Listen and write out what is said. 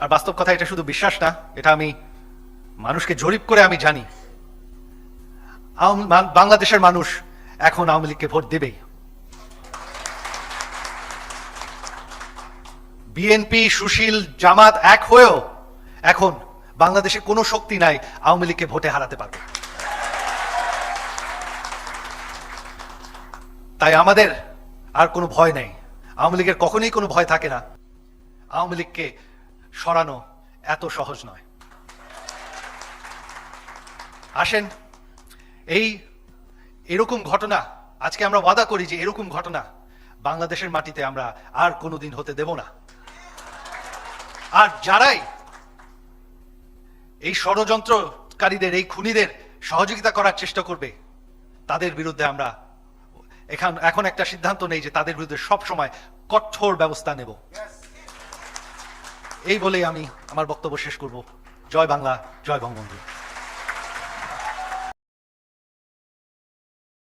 আর বাস্তব কথা এটা শুধু বিশ্বাস না, এটা আমি মানুষকে জরিপ করে আমি জানি। বাংলাদেশের মানুষ এখন আওয়ামী লীগকে ভোট দেবেই। বিএনপি, সুশীল, জামাত এক হয়েও এখন বাংলাদেশে কোনো শক্তি নাই আওয়ামী লীগকে ভোটে হারাতে পারবে। তাই আমাদের আর কোনো ভয় নেই। আওয়ামী লীগের কখনোই কোনো ভয় থাকে না। আওয়ামী লীগকে সরানো এত সহজ নয়। আসেন, এই এরকম ঘটনা, আজকে আমরা ওয়াদা করি যে এরকম ঘটনা বাংলাদেশের মাটিতে আমরা আর কোনোদিন হতে দেব না। আর যারাই এই ষড়যন্ত্রকারীদের, এই খুনিদের সহযোগিতা করার চেষ্টা করবে, তাদের বিরুদ্ধে আমরা এখন এখন একটা সিদ্ধান্ত নেই যে তাদের বিরুদ্ধে সব সময় কঠোর ব্যবস্থা নেব। এই বলেই আমি আমার বক্তব্য শেষ করব। জয় বাংলা জয় বঙ্গবন্ধু।